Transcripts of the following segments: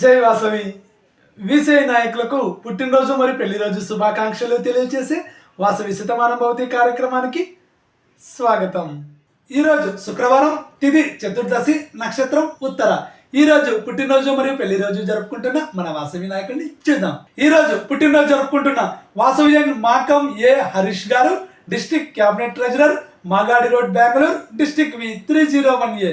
జై వాసవి విసయ నాయకులకు పుట్టినరోజు మరియు పెళ్ళి రోజు శుభాకాంక్షలు తెలియజేసే వాసవి శతమానం భవతి కార్యక్రమానికి స్వాగతం. ఈరోజు శుక్రవారం తిది చతుర్దశి నక్షత్రం ఉత్తర. ఈ రోజు పుట్టినరోజు మరియు పెళ్ళి రోజు జరుపుకుంటున్న మన వాసవి నాయకుడిని చూద్దాం. ఈరోజు పుట్టినరోజు జరుపుకుంటున్న వాసవియన్ మాకం ఏ హరీష్ గారు district cabinet treasurer Magadi road Bengaluru district V three zero one A.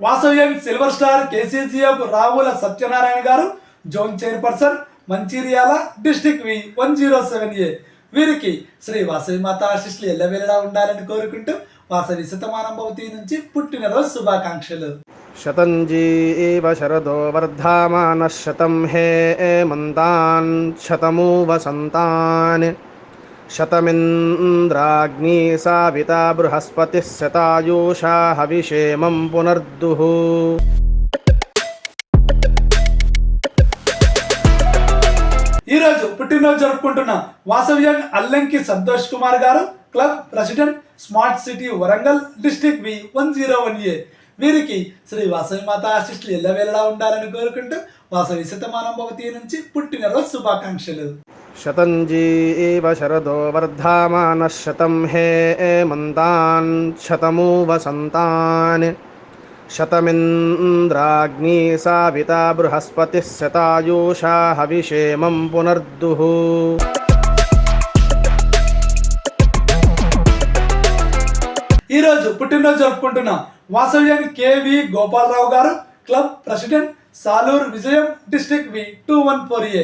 Vasavyam silver star KCCF Ravula Satyanarayana గారు zone chairperson Mancherial district V one zero seven A. వీరికి శ్రీ వాసవి మాత ఆశిష్లు ఎల్లవేళలా ఉండాలని కోరుకుంటూ వాసవి శతమానంభవతి నుంచి పుట్టినరోజు శుభాకాంక్షలు. శతంజీ ఏవ శరదో వర్ధమాన శతం హే మంతాన్ శతమూ వసంతాన్ शतमिन्द्राग्नी साविता बृहस्पतिः शतायुषा हविषेमं पुनर्दुः ఈ రోజు పుట్టినరోజు జరుపుకుంటున్న వాసవ్యం Allanki Santosh Kumar garu club president smart city Warangal district V one zero one A వీరికి శ్రీ వాసవి మాత ఆశిష్లు ఎల్లవేళలా ఉండాలని కోరుకుంటూ వాసవి శతమానం భవతి నుంచి పుట్టినరోజు శుభాకాంక్షలు शतञ्जी एव शरदो वर्धामानः शतं हे मन्तान् शतमु वसन्तान् शतमिन्द्राग्नी साविता बृहस्पतिः शतायुषा हविषेमं पुनर्दुः ఈ రోజు పుట్టినరోజు జరుపుకుంటున్న వాసవ్యం కేవి గోపాలరావు గారు క్లబ్ ప్రెసిడెంట్ సాలూరు విజయం district V two one four A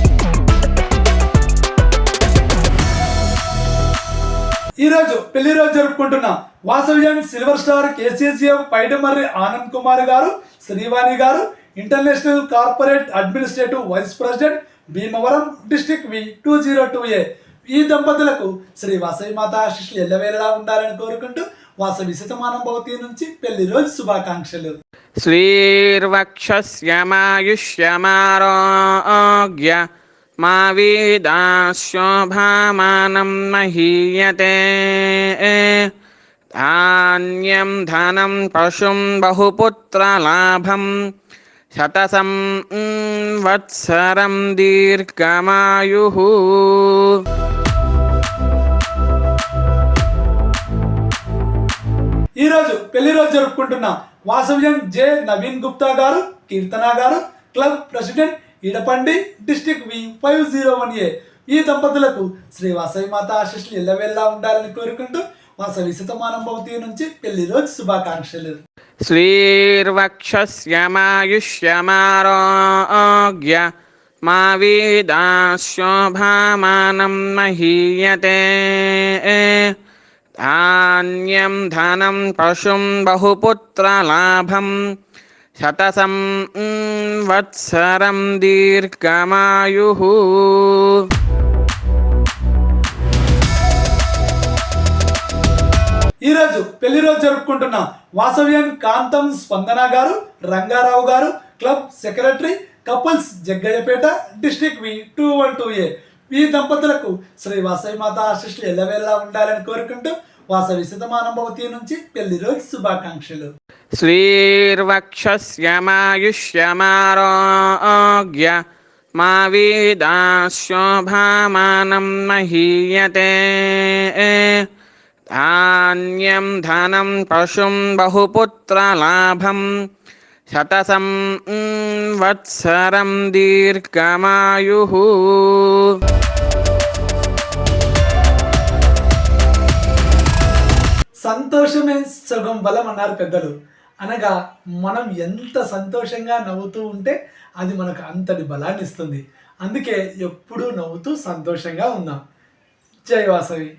ఈరోజు పెళ్ళి రోజు జరుపుకుంటున్న Vasavyam silver star KCCF Paidamarri Anand Kumar గారు శ్రీవాణి గారు international corporate administrative vice president Bhimavaram district V two zero two A. ఈ దంపతులకు శ్రీ వాసవి మాత ఆశిష్లు ఎల్లవేళలా ఉండాలని కోరుకుంటూ వాసవి శతమానం భవతి నుంచి పెళ్ళి రోజు శుభాకాంక్షలు. శ్రీర్వక్ష శ్యమాయుష్యమారోగ్య మా వేదాశోభామానం మహీయతే ధాన్యం ధనం పశుం బహుపుత్రలాభం శతసం వత్సరం దీర్ఘమాయు ఈరోజు పెళ్ళి రోజు జరుపుకుంటున్న వాసవ్యం జే నవీన్ గుప్తా గారు కీర్తన గారు club president Eedapandi district V five zero one A. ఈ దంపతులకు శ్రీ వాసవి మాత ఆశీస్సులు ఎల్లవెల్లా ఉండాలని కోరుకుంటూ వాసవి శతమానం భవతి నుంచి పెళ్ళి రోజు శుభాకాంక్షలు. శ్రీర్వక్షమాయుష్యమారోగ్య మా వీదాశోభామానం మహీయతే. ధాన్యం ధనం పశుం బహుపుత్రలాభం శతసం వత్సరం దీర్ఘమాయు. ఈరోజు పెళ్ళి రోజు జరుపుకుంటున్న వాసవ్యం కాంతం స్పందన గారు రంగారావు గారు club secretary couples Jaggayyapeta district V two one two A. ఈ దంపతులకు శ్రీ వాసవి మాత ఆశిష్లు ఎల్లవేళలా ఉండాలని కోరుకుంటూ వాసవి శతమానం భవతి నుంచి పెళ్ళి రోజు శుభాకాంక్షలు. श्रीर्वक्षस्यमायुष्यमारोग्य मा वेदाशोभामानं महीयते धान्यं धनं पशुं बहुपुत्रलाभं शतसं वत्सरं दीर्घमायुः సంతోషమే సగం బలం అన్నారు పెద్దలు అనగా మనం ఎంత సంతోషంగా నవ్వుతూ ఉంటే అది మనకు అంతటి బలాన్ని ఇస్తుంది అందుకే ఎప్పుడూ నవ్వుతూ సంతోషంగా ఉందాం. జై వాసవి.